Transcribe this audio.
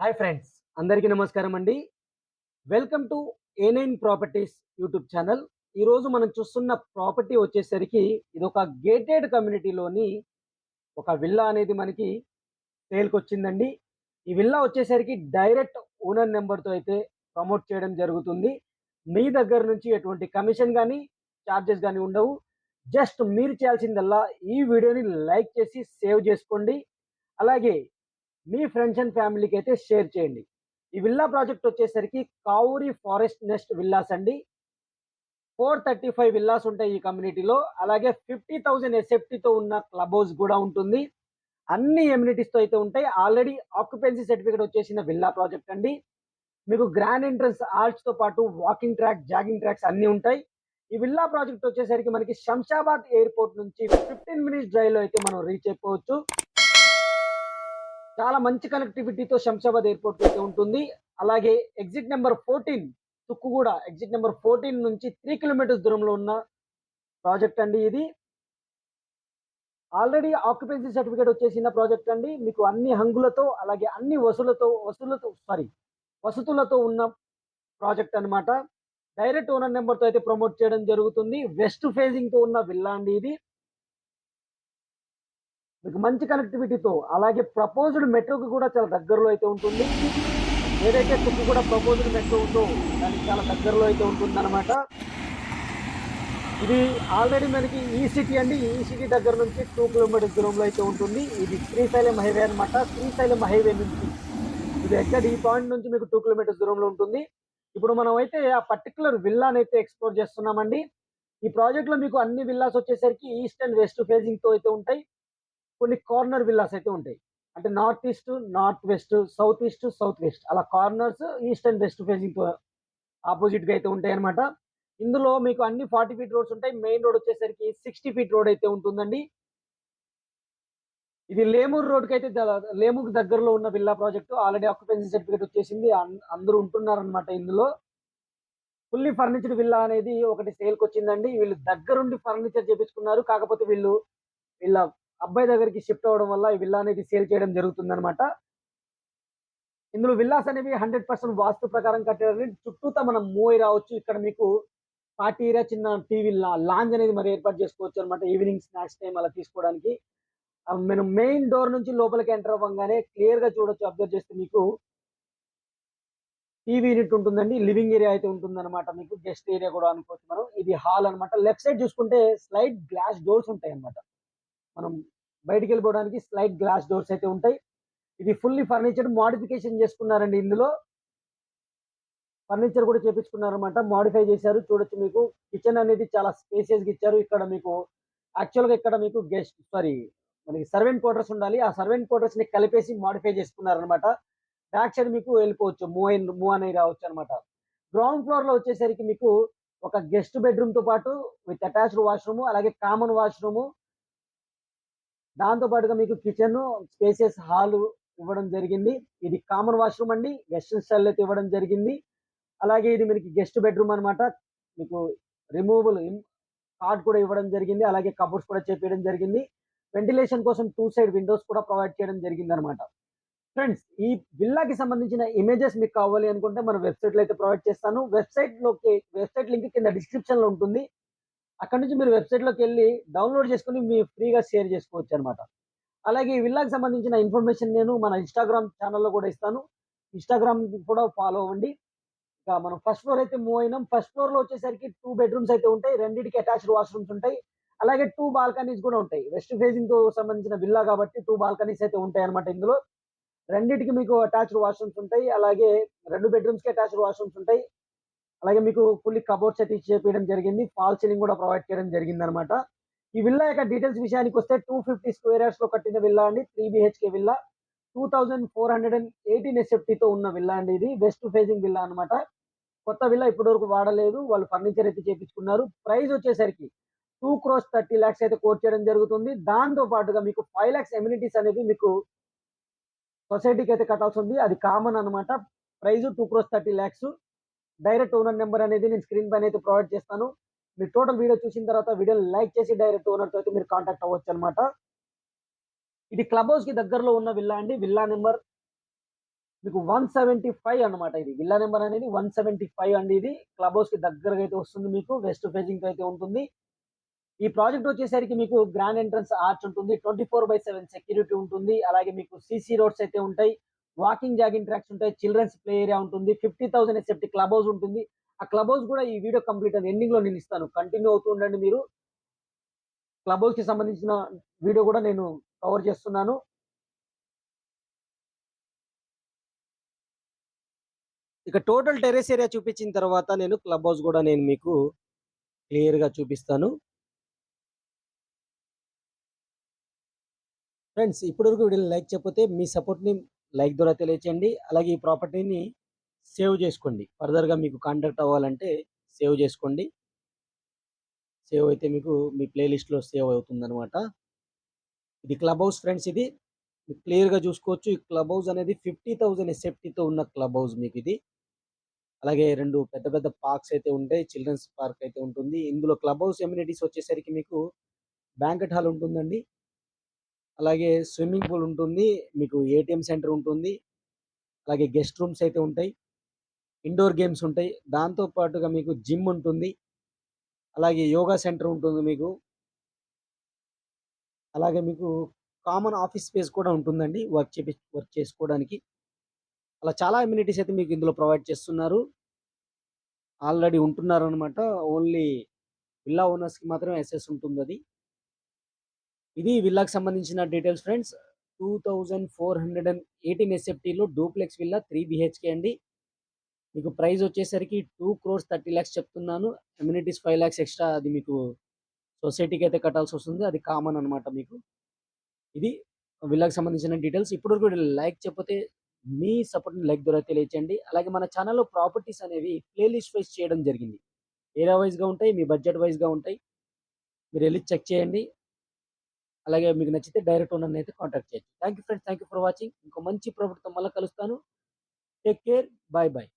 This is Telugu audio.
హాయ్ ఫ్రెండ్స్ అందరికీ నమస్కారం అండి. Welcome to A nine properties YouTube channel. ఈరోజు మనం చూస్తున్న ప్రాపర్టీ వచ్చేసరికి ఇది ఒక గేటెడ్ కమ్యూనిటీలోని ఒక విల్లా అనేది మనకి సేల్కి వచ్చిందండి ఈ విల్లా వచ్చేసరికి డైరెక్ట్ ఓనర్ నెంబర్తో అయితే ప్రమోట్ చేయడం జరుగుతుంది. మీ దగ్గర నుంచి ఎటువంటి కమిషన్ కానీ ఛార్జెస్ కానీ ఉండవు. జస్ట్ మీరు చేయాల్సిందల్లా ఈ వీడియోని లైక్ చేసి సేవ్ చేసుకోండి. అలాగే మీ ఫ్రెండ్స్ అండ్ ఫ్యామిలీకి అయితే షేర్ చేయండి. ఈ విల్లా ప్రాజెక్ట్ వచ్చేసరికి కావురి ఫారెస్ట్ నెస్ట్ విల్లాస్ అండి. ఫోర్ థర్టీ ఫైవ్ విల్లాస్ ఉంటాయి ఈ కమ్యూనిటీలో అలాగే ఫిఫ్టీ థౌజండ్ ఎస్ఎఫ్టీతో ఉన్న క్లబ్ హౌస్ కూడా ఉంటుంది. అన్ని ఎమ్యూనిటీస్తో అయితే ఉంటాయి. ఆల్రెడీ ఆక్యుపెన్సీ సర్టిఫికేట్ వచ్చేసిన విల్లా ప్రాజెక్ట్ అండి. మీకు గ్రాండ్ ఎంట్రన్స్ ఆర్చ్తో పాటు వాకింగ్ ట్రాక్ జాగింగ్ ట్రాక్స్ అన్నీ ఉంటాయి. ఈ విల్లా ప్రాజెక్ట్ వచ్చేసరికి మనకి శంషాబాద్ ఎయిర్పోర్ట్ నుంచి ఫిఫ్టీన్ మినిట్స్ డ్రైవ్లో అయితే మనం రీచ్ అయిపోవచ్చు. చాలా మంచి కనెక్టివిటీతో శంషాబాద్ ఎయిర్పోర్ట్ అయితే ఉంటుంది. అలాగే exit number fourteen Tukkuguda exit number fourteen నుంచి త్రీ కిలోమీటర్స్ దూరంలో ఉన్న ప్రాజెక్ట్ అండి ఇది. ఆల్రెడీ ఆక్యుపెన్సీ సర్టిఫికేట్ వచ్చేసిన ప్రాజెక్ట్ అండి. మీకు అన్ని హంగులతో అలాగే అన్ని వసూలతో వసూలతో సారీ వసతులతో ఉన్న ప్రాజెక్ట్ అన్నమాట. డైరెక్ట్ ఓనర్ నెంబర్తో అయితే ప్రమోట్ చేయడం జరుగుతుంది. వెస్ట్ ఫేజింగ్తో ఉన్న విల్లా అండి ఇది. మీకు మంచి కనెక్టివిటీతో అలాగే ప్రపోజ్డ్ మెట్రోకి కూడా చాలా దగ్గరలో అయితే ఉంటుంది. ఏదైతే కుక్కు కూడా ప్రపోజ్డ్ మెట్రో ఉందో దానికి చాలా దగ్గరలో అయితే ఉంటుందన్నమాట. ఇది ఆల్రెడీ మనకి ఈ సిటీ అండి. ఈ సిటీ దగ్గర నుంచి టూ కిలోమీటర్స్ దూరంలో అయితే ఉంటుంది. ఇది శ్రీశైలం హైవే అనమాట శ్రీశైలం హైవే నుంచి. ఇది ఎక్కడ? ఈ పాయింట్ నుంచి మీకు టూ కిలోమీటర్స్ దూరంలో ఉంటుంది. ఇప్పుడు మనం అయితే ఆ పర్టికులర్ విల్లాని అయితే ఎక్స్ప్లోర్ చేస్తున్నామండి. ఈ ప్రాజెక్ట్లో మీకు అన్ని విల్లాస్ వచ్చేసరికి ఈస్ట్ అండ్ వెస్ట్ ఫేజింగ్తో అయితే ఉంటాయి. కొన్ని కార్నర్ విల్లాస్ అయితే ఉంటాయి. అంటే north east north west south east south west. అలా corners east and west facing ఆపోజిట్గా అయితే ఉంటాయి అనమాట ఇందులో మీకు అన్ని ఫార్టీ ఫీట్ రోడ్స్ ఉంటాయి. మెయిన్ రోడ్ వచ్చేసరికి సిక్స్టీ ఫీట్ రోడ్ అయితే ఉంటుందండి. ఇది లేమూరు రోడ్కి అయితే ద- లేమూరు దగ్గరలో ఉన్న villa project. Already occupancy certificate వచ్చేసింది. అందరూ ఉంటున్నారనమాట ఇందులో. ఫుల్లీ ఫర్నిచర్డ్ విల్లా అనేది ఒకటి సేల్కి వచ్చిందండి వీళ్ళు దగ్గరుండి ఫర్నిచర్ చేపించుకున్నారు. కాకపోతే వీళ్ళు వీళ్ళ అబ్బాయి దగ్గరికి షిఫ్ట్ అవ్వడం వల్ల ఈ విల్లా అనేది సేల్ చేయడం జరుగుతుందనమాట ఇందులో విల్లాస్ అనేవి హండ్రెడ్ పర్సెంట్ వాస్తు ప్రకారం కట్టారని చుట్టూతా మనం మూవ్ రావచ్చు. ఇక్కడ మీకు పార్టీ ఏరియా చిన్న టీవీ లాంజ్ అనేది మరి ఏర్పాటు చేసుకోవచ్చు అనమాట ఈవినింగ్ స్నాక్స్ టైం అలా తీసుకోవడానికి. మనం మెయిన్ డోర్ నుంచి లోపలికి ఎంటర్ అవ్వగానే క్లియర్గా చూడొచ్చు అబ్జర్వ్ చేస్తే మీకు టీవీ యూనిట్ ఉంటుందండి. లివింగ్ ఏరియా అయితే ఉంటుందన్నమాట మీకు. గెస్ట్ ఏరియా కూడా అనుకోవచ్చు మనం. ఇది హాల్ అన్నమాట. లెఫ్ట్ సైడ్ చూసుకుంటే స్లైడ్ గ్లాస్ డోర్స్ ఉంటాయి అన్నమాట మనం బయటికి వెళ్ళిపోవడానికి స్లైడ్ గ్లాస్ డోర్స్ అయితే ఉంటాయి. ఇది ఫుల్లీ ఫర్నిచర్ మోడిఫికేషన్ చేసుకున్నారండి ఇందులో. ఫర్నిచర్ కూడా చేపించుకున్నారన్నమాట. మోడిఫై చేశారు. చూడొచ్చు మీకు. కిచెన్ అనేది చాలా స్పేసియస్గా ఇచ్చారు. ఇక్కడ మీకు యాక్చువల్గా ఇక్కడ మీకు గెస్ట్ సారీ మనకి సర్వెంట్ క్వార్టర్స్ ఉండాలి. ఆ సర్వెంట్ క్వార్టర్స్ని కలిపేసి మోడిఫై చేసుకున్నారనమాట బ్యాక్ సైడ్ మీకు వెళ్ళిపోవచ్చు. మూవ్ అయిన మూవ్ అనేది రావచ్చు అనమాట గ్రౌండ్ ఫ్లోర్లో వచ్చేసరికి మీకు ఒక గెస్ట్ బెడ్రూమ్తో పాటు విత్ అటాచ్డ్ వాష్రూమ్ అలాగే కామన్ వాష్రూమ్ దాంతో పాటుగా మీకు కిచెన్ స్పేసెస్ హాల్ ఇవ్వడం జరిగింది. ఇది కామన్ వాష్రూమ్ అండి. వెస్ట్రన్ స్టైల్ అయితే ఇవ్వడం జరిగింది. అలాగే ఇది మీకు గెస్ట్ బెడ్రూమ్ అన్నమాట. మీకు రిమూవబుల్ కార్డ్ కూడా ఇవ్వడం జరిగింది. అలాగే కబోర్డ్స్ కూడా చేపించడం జరిగింది. వెంటిలేషన్ కోసం టూ సైడ్ విండోస్ కూడా ప్రొవైడ్ చేయడం జరిగింది అనమాట ఫ్రెండ్స్ ఈ విల్లాకి సంబంధించిన ఇమేజెస్ మీకు కావాలి అనుకుంటే మన వెబ్సైట్లో అయితే ప్రొవైడ్ చేస్తాను. వెబ్సైట్లోకి వెబ్సైట్ లింక్ కింద డిస్క్రిప్షన్లో ఉంటుంది. అక్కడ నుంచి మీరు వెబ్సైట్లోకి వెళ్ళి డౌన్లోడ్ చేసుకుని మీ ఫ్రీగా షేర్ చేసుకోవచ్చు అనమాట అలాగే ఈ విల్లాకి సంబంధించిన ఇన్ఫర్మేషన్ నేను మన ఇన్స్టాగ్రామ్ ఛానల్లో కూడా ఇస్తాను. ఇన్స్టాగ్రామ్ కూడా ఫాలో అవ్వండి. ఇంకా మనం ఫస్ట్ ఫ్లోర్ అయితే మూవ్ అయినాం. ఫస్ట్ ఫ్లోర్లో వచ్చేసరికి టూ బెడ్రూమ్స్ అయితే ఉంటాయి. రెండింటికి అటాచ్డ్ వాష్రూమ్స్ ఉంటాయి. అలాగే టూ బాల్కనీస్ కూడా ఉంటాయి. వెస్ట్ ఫేసింగ్తో సంబంధించిన విల్లా కాబట్టి టూ బాల్కనీస్ అయితే ఉంటాయి అనమాట ఇందులో. రెండింటికి మీకు అటాచ్డ్ వాష్రూమ్స్ ఉంటాయి. అలాగే రెండు బెడ్రూమ్స్కి అటాచ్డ్ వాష్రూమ్స్ ఉంటాయి. అలాగే మీకు ఫుల్లీ కబోర్డ్స్ అయితే చేయడం జరిగింది. ఫాల్ సీలింగ్ కూడా ప్రొవైడ్ చేయడం జరిగింది అనమాట ఈ విల్లా యొక్క డీటెయిల్స్ విషయానికి వస్తే టూ ఫిఫ్టీ స్క్వేర్ యార్డ్స్లో కట్టిన విల్లా అండి. Three BHK villa two thousand four hundred and ఎయిటీన్తో ఉన్న విల్లా అండి ఇది. వెస్ట్ ఫేజింగ్ విల్లా అన్నమాట. కొత్త విల్లా ఇప్పటి వరకు వాడలేదు. వాళ్ళు ఫర్నిచర్ అయితే చేపించుకున్నారు. ప్రైస్ వచ్చేసరికి టూ క్రోస్ థర్టీ ల్యాక్స్ అయితే కోట్ చేయడం జరుగుతుంది. దాంతో పాటుగా మీకు ఫైవ్ ల్యాక్స్ ఎమ్యూనిటీస్ అనేవి మీకు సొసైటీకి అయితే కట్టాల్సి ఉంది. అది కామన్ అన్నమాట. Price two crores thirty lakhs direct owner number అనేది నేను స్క్రీన్ పైన అయితే ప్రొవైడ్ చేస్తాను. మీరు టోటల్ వీడియో చూసిన తర్వాత వీడియోని లైక్ చేసి డైరెక్ట్ ఓనర్తో అయితే మీరు కాంటాక్ట్ అవ్వచ్చు అనమాట ఇది క్లబ్ హౌస్కి దగ్గరలో ఉన్న విల్లా అండి. విల్లా నెంబర్ మీకు వన్ సెవెంటీ ఫైవ్ అనమాట ఇది. విల్లా నెంబర్ అనేది వన్ సెవెంటీ ఫైవ్ అండి ఇది. క్లబ్ హౌస్కి దగ్గరగా అయితే వస్తుంది మీకు. వెస్ట్ ఫేజింగ్తో అయితే ఉంటుంది. ఈ ప్రాజెక్ట్ వచ్చేసరికి మీకు గ్రాండ్ ఎంట్రన్స్ ఆర్చ్ ఉంటుంది. Twenty four by seven security ఉంటుంది. అలాగే మీకు సీసీ రోడ్స్ అయితే ఉంటాయి. వాకింగ్ జాగింగ్ ట్రాక్స్ ఉంటాయి. చిల్డ్రన్స్ ప్లే ఏరియా ఉంటుంది. Fifty thousand SFT club house ఉంటుంది. ఆ క్లబ్ హౌస్ కూడా ఈ వీడియో కంప్లీట్ అని ఎండింగ్లో నేను ఇస్తాను. కంటిన్యూ అవుతూ ఉండండి మీరు. క్లబ్ హౌస్కి సంబంధించిన వీడియో కూడా నేను కవర్ చేస్తున్నాను. ఇక టోటల్ టెరెస్ ఏరియా చూపించిన తర్వాత నేను క్లబ్ హౌస్ కూడా నేను మీకు క్లియర్గా చూపిస్తాను. ఫ్రెండ్స్ ఇప్పటివరకు వీడియోని లైక్ చేయకపోతే మీ సపోర్ట్ని లైక్ ద్వారా తెలియచేయండి. అలాగే ఈ ప్రాపర్టీని సేవ్ చేసుకోండి. ఫర్దర్గా మీకు కాంటాక్ట్ అవ్వాలంటే సేవ్ చేసుకోండి. సేవ్ అయితే మీకు మీ ప్లేలిస్ట్లో సేవ్ అవుతుందనమాట ఇది క్లబ్ హౌస్ ఫ్రెండ్స్ ఇది. మీకు క్లియర్గా చూసుకోవచ్చు. ఈ క్లబ్ హౌస్ అనేది ఫిఫ్టీ థౌజండ్ సేఫ్టీతో ఉన్న క్లబ్ హౌస్ మీకు ఇది. అలాగే రెండు పెద్ద పెద్ద పార్క్స్ అయితే ఉంటాయి. చిల్డ్రన్స్ పార్క్ అయితే ఉంటుంది. ఇందులో క్లబ్ హౌస్ ఎమ్యూనిటీస్ వచ్చేసరికి మీకు బ్యాంకెట్ హాల్ ఉంటుందండి. అలాగే స్విమ్మింగ్ పూల్ ఉంటుంది మీకు ఏటీఎం సెంటర్ ఉంటుంది అలాగే గెస్ట్ రూమ్స్ అయితే ఉంటాయి ఇండోర్ గేమ్స్ ఉంటాయి దాంతో పాటుగా మీకు జిమ్ ఉంటుంది అలాగే యోగా సెంటర్ ఉంటుంది మీకు. అలాగే మీకు కామన్ ఆఫీస్ స్పేస్ కూడా ఉంటుందండి వర్క్ చేపి వర్క్ చేసుకోవడానికి. అలా చాలా అమ్యూనిటీస్ అయితే మీకు ఇందులో ప్రొవైడ్ చేస్తున్నారు. ఆల్రెడీ ఉంటున్నారు అనమాట ఓన్లీ విల్లా ఓనర్స్కి మాత్రమే ఎస్ఎస్ ఉంటుంది అది ఇది విల్లాకి సంబంధించిన details friends. Two thousand four hundred and eighteen ఎస్ఎఫ్టీలో duplex villa three BHK అండి. మీకు ప్రైస్ వచ్చేసరికి టూ క్రోర్స్ థర్టీ ల్యాక్స్ చెప్తున్నాను. అమ్యూనిటీస్ ఫైవ్ ల్యాక్స్ ఎక్స్ట్రా అది మీకు సొసైటీకి అయితే కట్టాల్సి వస్తుంది. అది కామన్ అనమాట మీకు. ఇది విల్లాకి సంబంధించిన డీటెయిల్స్. ఇప్పటివరకు లైక్ చెప్పితే మీ సపోర్ట్ని లైక్ ద్వారా తెలియచేయండి. అలాగే మన ఛానల్లో ప్రాపర్టీస్ అనేవి ప్లేలిస్ట్ వైజ్ చేయడం జరిగింది. ఏరియా వైజ్గా ఉంటాయి మీ బడ్జెట్ వైజ్గా ఉంటాయి. మీరు వెళ్ళి చెక్ చేయండి. అలాగే మీకు నచ్చితే డైరెక్ట్ నన్ను అయితే కాంటాక్ట్ చేయండి. Thank you friends thank you for watching. ఇంకో మంచి ప్రాఫిట్తో మళ్ళీ కలుస్తాను. Take care. Bye bye.